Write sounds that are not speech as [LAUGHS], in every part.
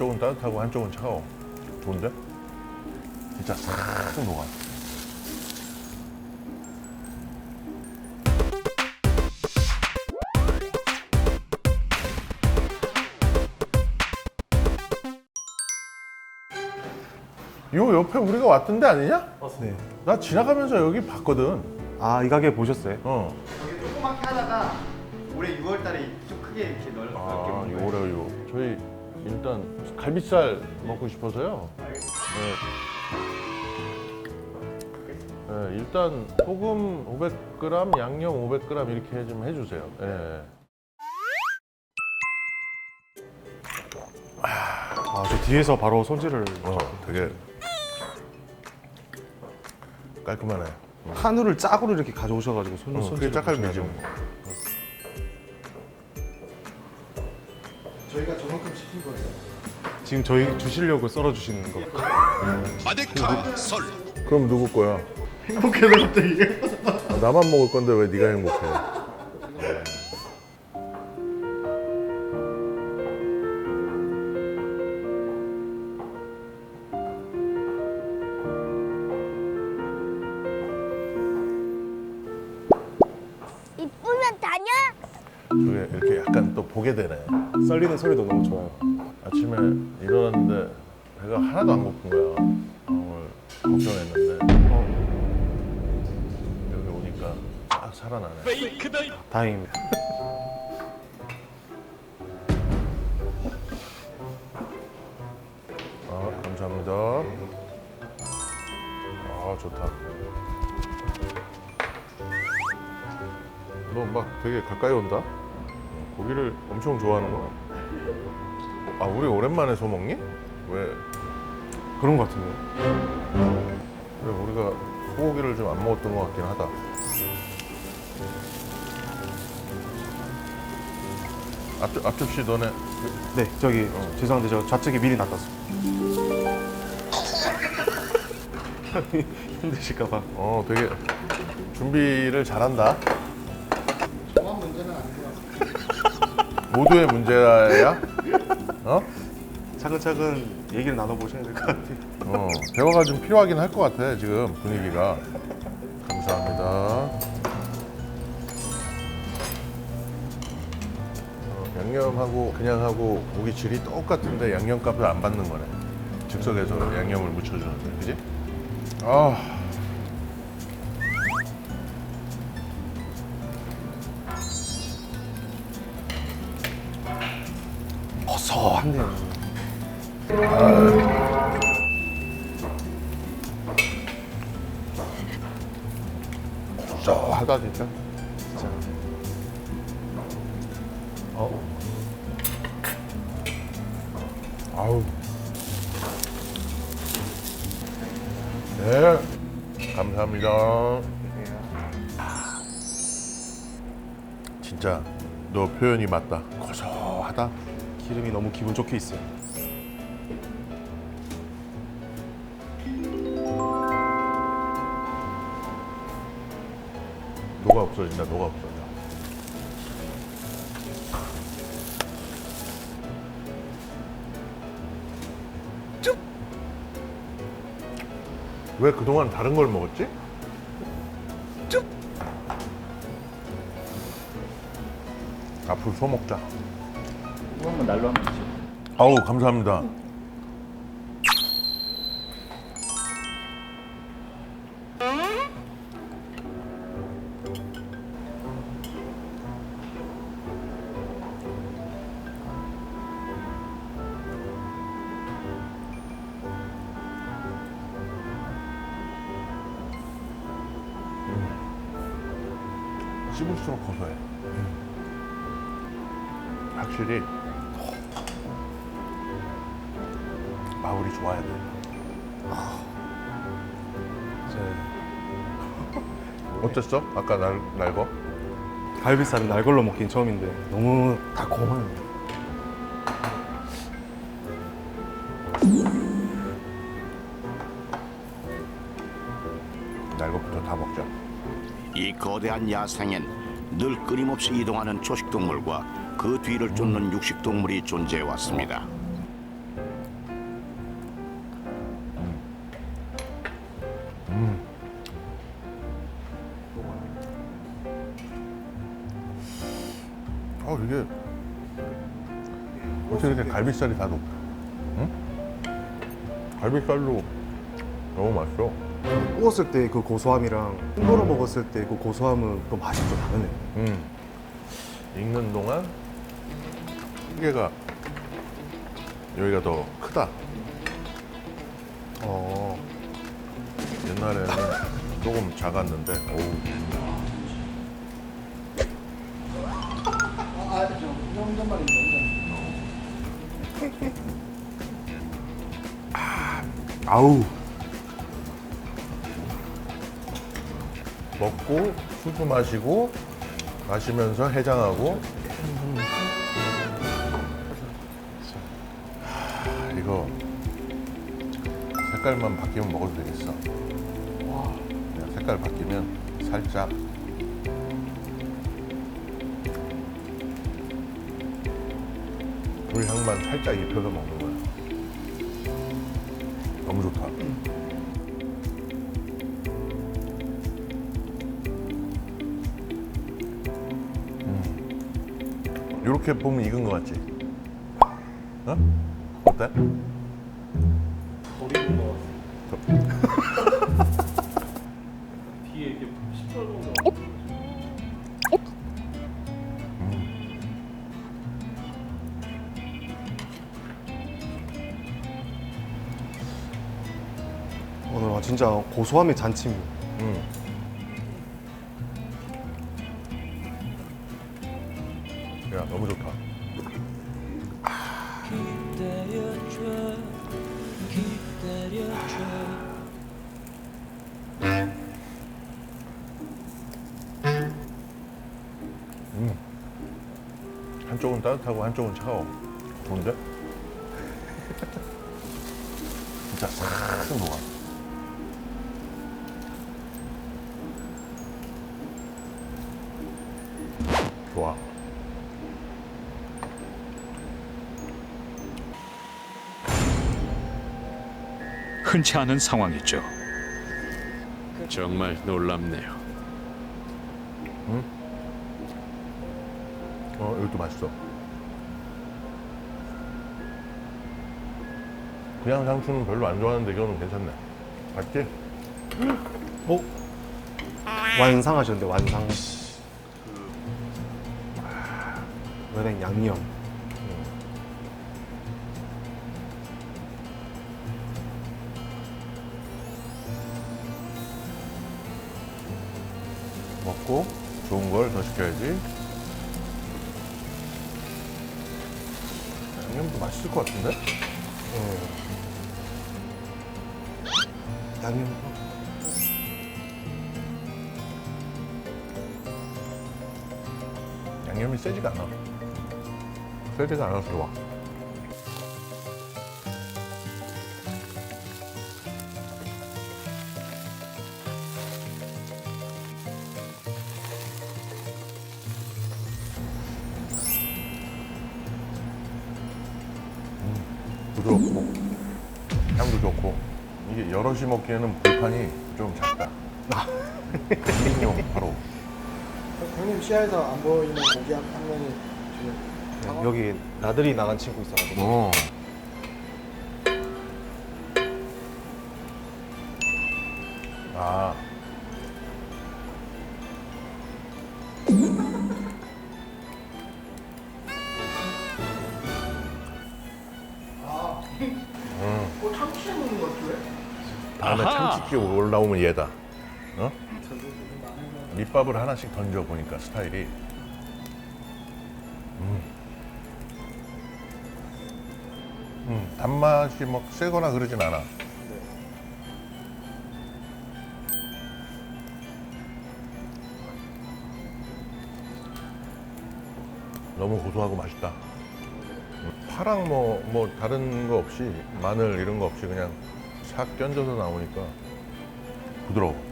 한쪽은 따뜻하고 한쪽은 차가워. 좋은데? 진짜 싹 녹아. 요 옆에 우리가 왔던 데 아니냐? 네. 나 지나가면서 여기 봤거든. 아, 이 가게 보셨어요? 어. 여기 조그맣게 하다가 올해 6월달에 좀 크게 이렇게 넓- 넓게 아, 본 거예요. 요래 요. 저희 일단 갈비살 먹고 싶어서요. 네. 네, 일단 소금 500g, 양념 500g 이렇게 좀 해주세요. 예. 아, 저 뒤에서 바로 손질을 어, 되게 깔끔하네. 한우를 짝으로 이렇게 가져오셔가지고 손, 어, 손질 그게 짝갈비지. 시킨 거예요. 지금 저희 주시려고 썰어 주시는 거. 마데카 설 그럼 누구 거야? 행복해서 갑자기. 아, 나만 먹을 건데 왜 네가 행복해? 저게 이렇게 약간 또 보게 되네. 썰리는 소리도 너무 좋아요. 아침에 일어났는데 배가 하나도 안 고픈 거야. 오늘 걱정했는데 어, 여기 오니까 딱 살아나네. 다행입니다. 아, 감사합니다. 아, 좋다. 너 막 되게 가까이 온다? 어, 고기를 엄청 좋아하는 거. 아, 우리 오랜만에 소 먹니? 왜? 그런 것 같은데요. 왜 우리가 소고기를 좀 안 먹었던 것 같긴 하다. 앞접, 앞접시 너네 네, 저기 죄송한데 저 좌측에 미리 놔뒀습니다. [LAUGHS] [LAUGHS] 힘드실까봐. 어 되게 준비를 잘한다. 저만 문제는 아니고요. 모두의 문제야. 어? 차근차근 얘기를 나눠보셔야 될 것 같아요. 어 대화가 좀 필요하긴 할 것 같아 지금 분위기가. 감사합니다. 어, 양념하고 그냥 하고 고기 질이 똑같은데 양념값을 안 받는 거네. 즉석에서 양념을 묻혀주는데, 그지? 아. 고소한데요. 고소하다 진짜. 진짜. 어. 아우. 네. 감사합니다. 진짜 너 표현이 맞다. 고소하다. 기름이 너무 기분 좋게 있어요. 녹아 없어진다. 녹아 없어져. 왜 그동안 다른 걸 먹었지? 앞으로 소 먹자. 한번 날로 한번 주세요. 아우 감사합니다. 음. 씹을수록 고소해. 확실히 마무리 좋아야 돼. 제 어땠어? 아까 날, 날거? 갈비살은 날 걸로 먹긴 처음인데 너무 달콤해요. 날거부터 다 먹자. 이 거대한 야생엔 늘 끊임없이 이동하는 초식동물과 그 뒤를 쫓는 육식동물이 존재해 왔습니다. 갈비살이 다 높아? 응? 갈비살도 너무 맛있어. 구웠을 때 그 고소함이랑 콩으로 먹었을 때 그 고소함은 또 맛이 좀 다르네. 음. 익는 동안 찌개가 여기가 더 크다. 어. 옛날에는 조금 작았는데, 어우. 아우. 먹고 수프 마시고 마시면서 해장하고. 하, 이거 색깔만 바뀌면 먹어도 되겠어. 그냥 색깔 바뀌면 살짝. 불향만 살짝 입혀서 먹는 너무 좋다 이렇게 보면 익은 거 같지? 어? 어때? 덜 익은 오늘 와 진짜 고소함의 잔치미. 음. 야 너무 좋다. 음. 한쪽은 따뜻하고 한쪽은 차가워. 좋은데? [LAUGHS] 진짜 싹 녹아. 좋아. 흔치 않은 상황이죠. 정말 놀랍네요. 어, 이것도 맛있어. 그냥 상추는 별로 안 좋아하는데 이거는 괜찮네. 맛있지? 어? 완상하셨는데 완상. 은행 양념. 먹고 좋은 걸 더 시켜야지. 양념도 맛있을 것 같은데? 양념. 양념이 세지가 않아. 세지가 않아서 좋아. 음, 부드럽고 향도 좋고 이게 여럿이 먹기에는 불판이 좀 작다. [LAUGHS] 1인용 바로. 형님 시야에서 안 보이는 고기 한, 한 명이 여기 나들이 나간 친구 있어가지고. 어. 아. 어, 참치 먹는 것 같은데? 다음에 아하. 참치기 올라오면 얘다. 어? 밑밥을 하나씩 던져 보니까 스타일이. 단맛이 막 세거나 그러진 않아. 너무 고소하고 맛있다. 음, 파랑 뭐, 뭐 다른 거 없이 마늘 이런 거 없이 그냥 싹 견져서 나오니까 부드러워.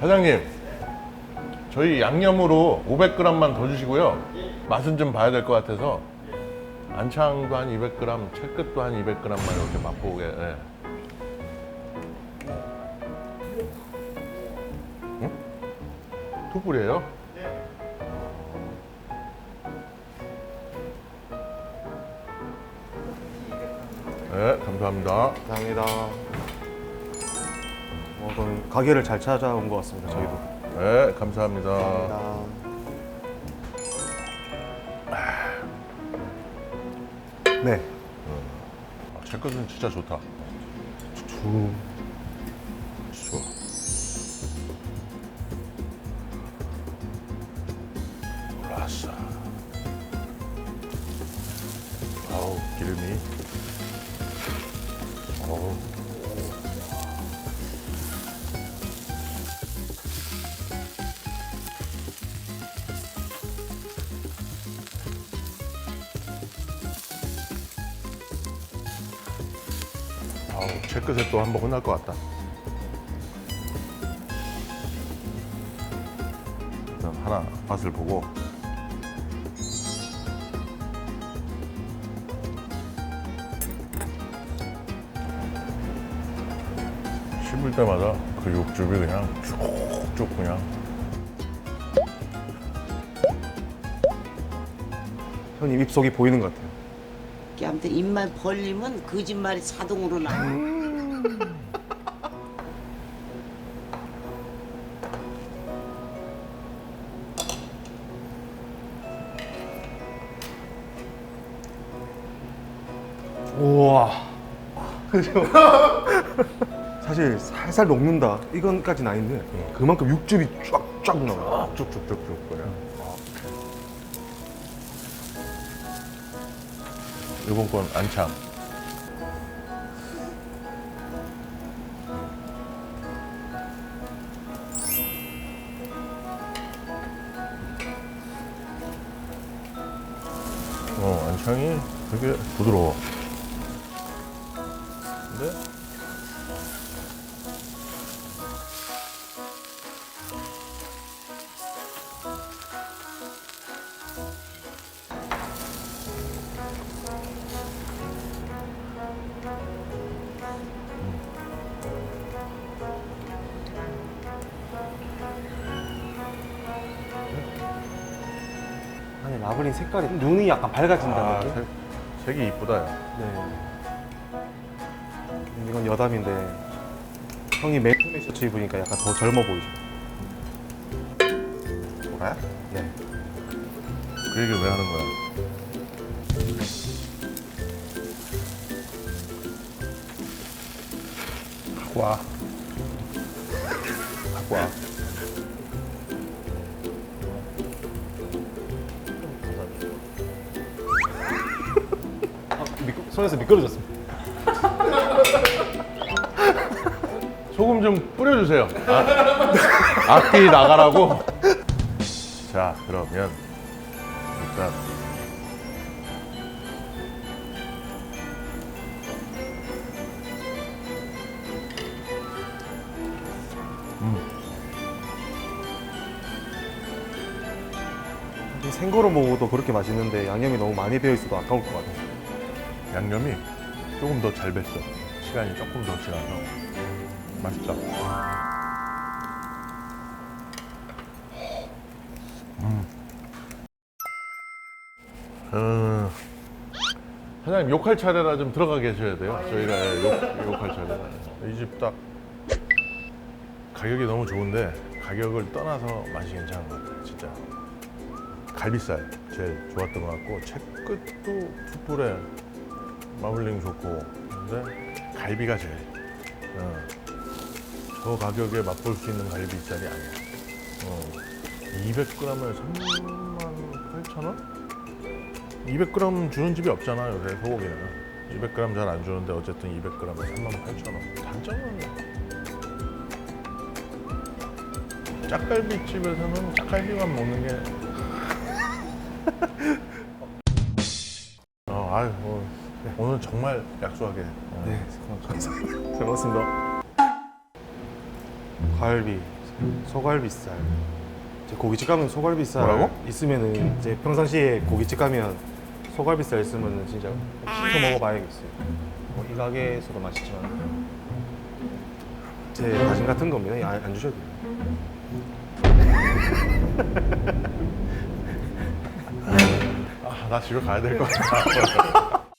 사장님, 저희 양념으로 500g만 더 주시고요. 맛은 좀 봐야 될 것 같아서 안창도 한 200g, 채끝도 한 200g만 이렇게 맛보게. 예. 응? 투불이에요? 네, 감사합니다. 감사합니다. 어, 그럼 가게를 잘 찾아온 것 같습니다. 저희도. 네, 감사합니다. 네. 아, 채끝은 진짜 좋다. 주. 좋아. 아우 채끝에 또 한 번 혼날 것 같다. 일단 하나 맛을 보고 씹을 때마다 그 육즙이 그냥 쭉쭉 그냥 형님 입속이 보이는 것 같아요. 이렇게 아무튼 입만 벌리면 거짓말이 자동으로 나와. 우와. 그죠? [LAUGHS] 사실 살살 녹는다. 이건까지는 아닌데 그만큼 육즙이 쫙쫙 나와. 쭉쭉쭉쭉 그냥 이번 건 안창 어 안창이 되게 부드러워 마블링 색깔이 눈이 약간 밝아진다. 아, 느낌? 색, 색이 이쁘다 야. 네. 이건 여담인데 형이 맨투맨 셔츠 입으니까 약간 더 젊어 보이죠. 뭐라? 네. 그 얘기를 왜 하는 거야? 갖고 와. 갖고 와. 손에서 미끄러졌습니다. 소금 좀 뿌려주세요. 아, 악기 나가라고. 자, 그러면 일단 생거로 먹어도 그렇게 맛있는데 양념이 너무 많이 배어 있어도 아까울 것 같아요. 양념이 조금 더 잘 뱄어. 시간이 조금 더 지나서 맛있다. 음. 어, 사장님 욕할 차례라 좀 들어가 계셔야 돼요. 저희가 예, 욕, 욕할 차례라. 이 집 딱 가격이 너무 좋은데 가격을 떠나서 맛이 괜찮은 것 같아요. 진짜. 갈비살 제일 좋았던 것 같고 채끝도 툭불에 마블링 좋고. 근데 갈비가 제일. 어, 저 가격에 맛볼 수 있는 갈비살이 아니야. 어, 200g에 3만 8천 원? 200g 주는 집이 없잖아 요새 소고기는. 200g 잘 안 주는데 어쨌든 200g에 3만 8천 원. 단점은 짝갈비집에서는 짝갈비만 먹는 게 [LAUGHS] 어, 아유, 뭐, 네. 오늘 정말 약소하게 네, 감사합니다. 잘 먹었습니다. 갈비, 소갈비살. 이제 고깃집 가면 소갈비살 뭐라고? 있으면은 이제 평상시에 고깃집 가면 소갈비살 있으면은 진짜 시켜 먹어봐야겠어요. 뭐 이 가게에서도 맛있지만 제 다짐 같은 겁니다. 안, 안 주셔도 돼요. [LAUGHS] 아, 나 집에 가야 될 것 같아.